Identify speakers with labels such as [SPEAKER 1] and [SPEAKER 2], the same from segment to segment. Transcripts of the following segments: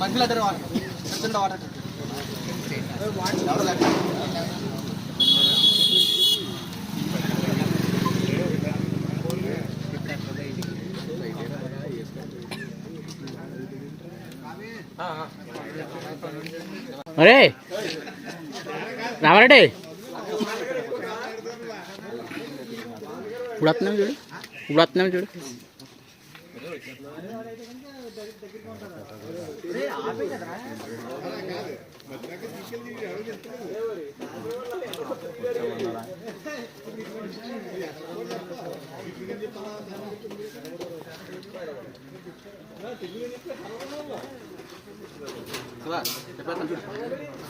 [SPEAKER 1] మనుషులు అద్దరు water water
[SPEAKER 2] అరే రామారెడ్డి. ఇప్పుడు వస్తున్నాం చూడు ఇప్పుడు వస్తున్నాం చూడు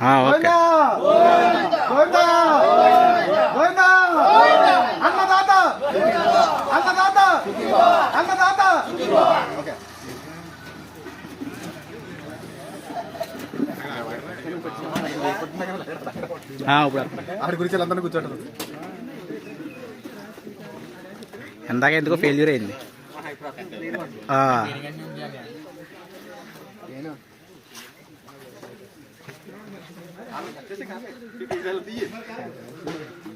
[SPEAKER 2] ఆ, ఓకే వస్తున్నాం.
[SPEAKER 1] ఆడి గురించి అందరినీ కూర్చోండి
[SPEAKER 2] ఇందాక ఎందుకో ఫెయిల్యూర్ అయింది.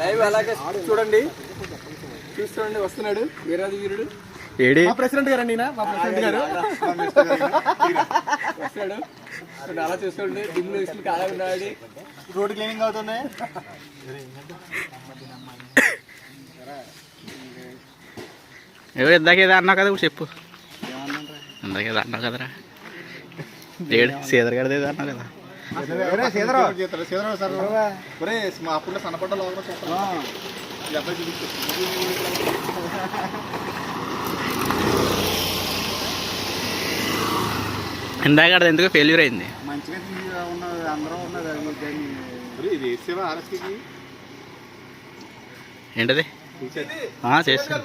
[SPEAKER 1] లైవ్ అలాగే చూడండి. చూస్తుండండి వస్తున్నాడు. వీరాది వీరుడు.
[SPEAKER 2] ఏడి?
[SPEAKER 1] మా ప్రెసిడెంట్ గారు అండి మా ప్రెసిడెంట్ గారు. వస్తాడు. అలా చూసుకోండి దిమ్లు ఇసులు కాలా ఉన్నాడు రోడ్ క్లీనింగ్ అవుతున్నాయి.
[SPEAKER 2] ఎవరు ఇందాక ఏదో అన్నావు కదా ఇప్పుడు చెప్పు. ఇందాక ఏదో అన్నావు కదరా. ఏడు సీదర్ గడిది ఏదో అన్నావు కదా
[SPEAKER 1] మా అప్పుడు సన్నపడ్డ లోపల
[SPEAKER 2] ఇందాక అది ఎందుకో ఫెయిల్యూర్ అయింది?
[SPEAKER 1] మంచిగా ఉన్నది అందరూ ఉన్నది
[SPEAKER 2] ఏంటది? ఆ, చేస్తాను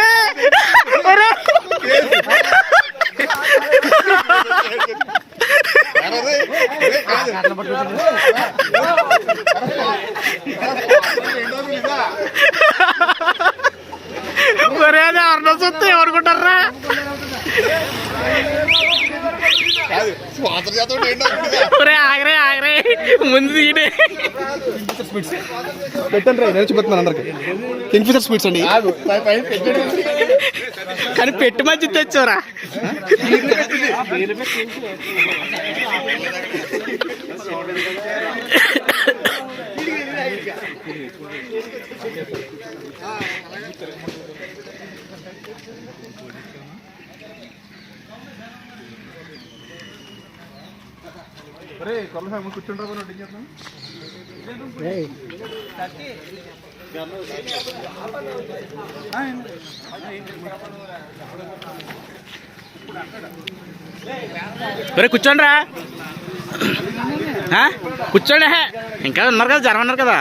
[SPEAKER 2] ఒరే అది అర్ణ చూస్తే ఒరే ఆగరే ఆగరే. ముందు తీయడే.
[SPEAKER 1] పెట్టండి నేను చూపిస్తున్నాను అందరికి. కింగ్ ఫిషర్ స్పీడ్స్ అండి.
[SPEAKER 2] కానీ పెట్టి మధ్య తెచ్చారా
[SPEAKER 1] కూర్చుంటారు
[SPEAKER 2] ఒరే కూర్చోండి రా కూర్చోండి. ఇంకా ఉన్నారు కదా జనం ఉన్నారు కదా.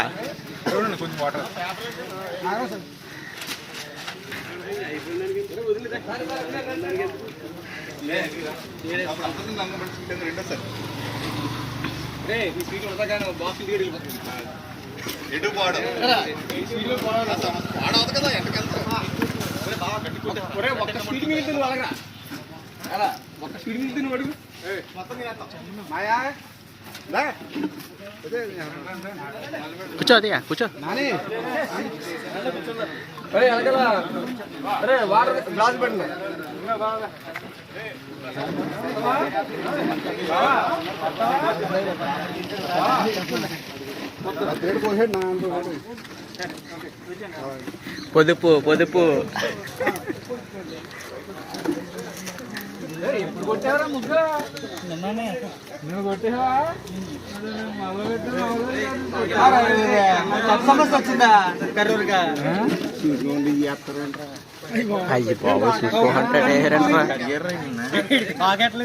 [SPEAKER 1] రెండో సార్ పాడు. పాడవద్దు కదా
[SPEAKER 2] కూర్చో అదిగా కూర్చో.
[SPEAKER 1] అరే వెనకాల. అరే వాటర్ గ్లాస్ పెట్టండి
[SPEAKER 2] పొదుపు పొదుపు.
[SPEAKER 1] ఇప్పుడు కొట్టావరా ముగ్గు నువ్వు కొట్టేవా సమస్య వచ్చిందా కర్రూరుగా
[SPEAKER 2] అయ్యి బాబు చూసుకోమంటాడేరంట్రా
[SPEAKER 1] పాకెట్లు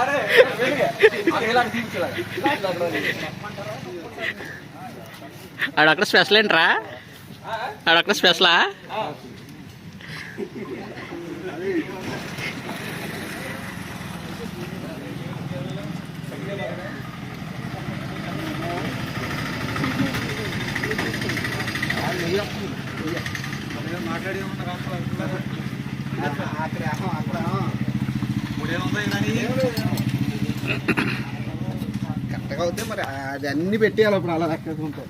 [SPEAKER 1] అరే
[SPEAKER 2] ఆడక్కడ స్పెషల్ ఏంట్రా? ఆడక్కడ స్పెషలా?
[SPEAKER 1] కానీ అవుతే మరి అది అన్ని పెట్టేయాలి అప్పుడు అలా లెక్కేసుకుంటే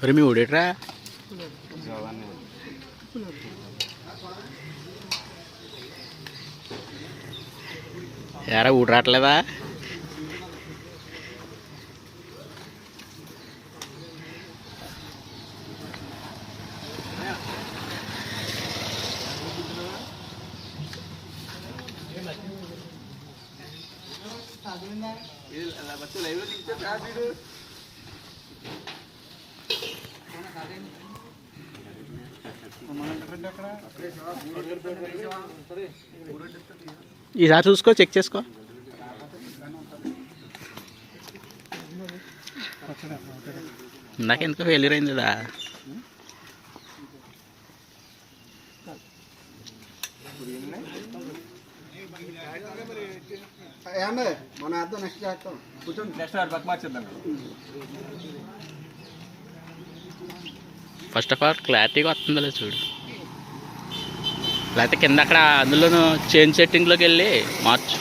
[SPEAKER 2] అరే మీ ఊడేట్రా? ఎరా ఊడు రావట్లేదా? ఈసారి చూసుకో చెక్ చేసుకో ఇందాక ఎందుకో ఫెయిల్యూర్ అయింది కదా
[SPEAKER 1] ఏమండి మన అర్థం నెక్స్ట్ చేస్తాం కూర్చోండి. నెక్స్ట్ పక్క మార్చేద్దాం
[SPEAKER 2] ఫస్ట్ ఆఫ్ ఆల్ క్లారిటీగా వస్తుందో లేదు చూడు. లేకపోతే కింద అక్కడ అందులోనూ చేంజ్ సెట్టింగ్లోకి వెళ్ళి మార్చు.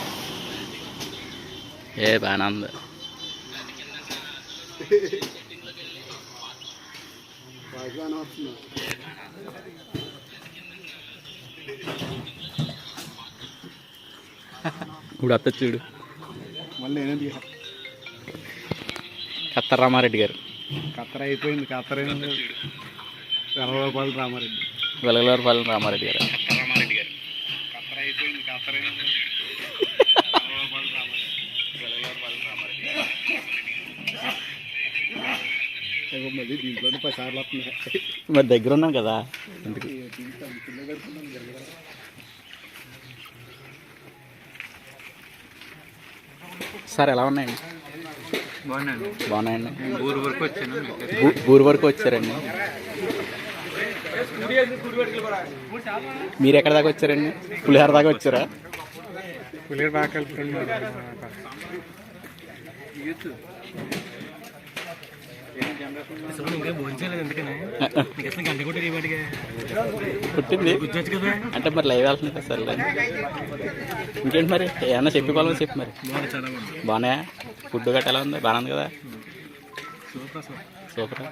[SPEAKER 2] ఏ బాగానే ఉంది.
[SPEAKER 1] బాగానే వస్తుంది
[SPEAKER 2] ఇప్పుడు వస్తా చూడు.
[SPEAKER 1] మళ్ళీ ఏంటి
[SPEAKER 2] కత్త రామారెడ్డి. గారు.
[SPEAKER 1] కత్తర అయిపోయింది కత్తర రూపాయలు రామారెడ్డి.
[SPEAKER 2] వెలగలవారిపాలెం రామారెడ్డి గారు.
[SPEAKER 1] కత్తర అయిపోయింది కత్తర సార్లు వస్తున్నాయి.
[SPEAKER 2] మరి దగ్గర ఉన్నాం కదా. ఎందుకు సార్ ఎలా ఉన్నాయండి? బాగున్నాయండి.
[SPEAKER 3] ఊరు వరకు
[SPEAKER 2] వచ్చారండి. మీరు ఎక్కడ దాకా వచ్చారండి? పులిహార దాకా వచ్చారా?
[SPEAKER 3] పులిహోర బాగా
[SPEAKER 2] పుట్టింది అంటే మరి లైవ్ వెళ్తుంది కదా సర్లే ఇంకేంటి మరి ఏమన్నా చెప్పుకోవాలని చెప్పు మరి
[SPEAKER 3] బాగుంది
[SPEAKER 2] బాగున్నాయా ఫుడ్ గట్ట ఎలా ఉంది బాగానే ఉంది కదా
[SPEAKER 3] సూపర్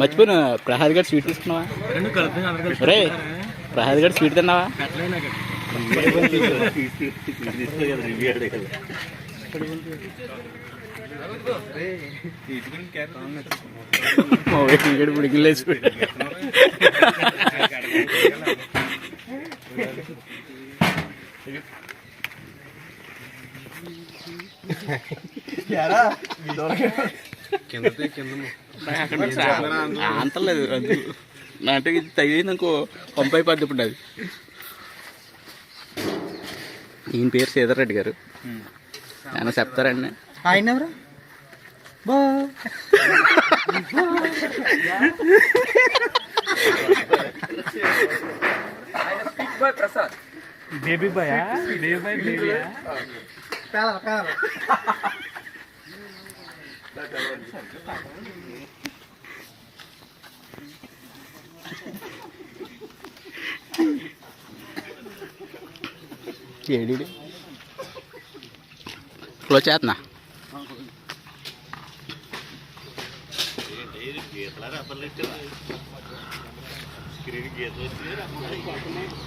[SPEAKER 2] మర్చిపోయిన ప్రసాద్ గారు స్వీట్ తీసుకున్నావా ఒరే ప్రసాద్ గారు స్వీట్ తిన్నావా
[SPEAKER 3] నాకు
[SPEAKER 2] మా ఇక్కడ పిడికిలేసి అంతలేదు అది అంటే ఇది తగిలింది పంపై పడ్డ ఇప్పుడు అది ఈయన పేరు సీతారెడ్డి గారు ఆయన చెప్తారండి
[SPEAKER 1] ఆయన ఎవరు? బా
[SPEAKER 3] baby boy baby boy baby
[SPEAKER 1] పేల పేల
[SPEAKER 2] ఏడి క్లోజ్ చేస్తున్నా
[SPEAKER 4] స్క్రీన్ గీత వచ్చి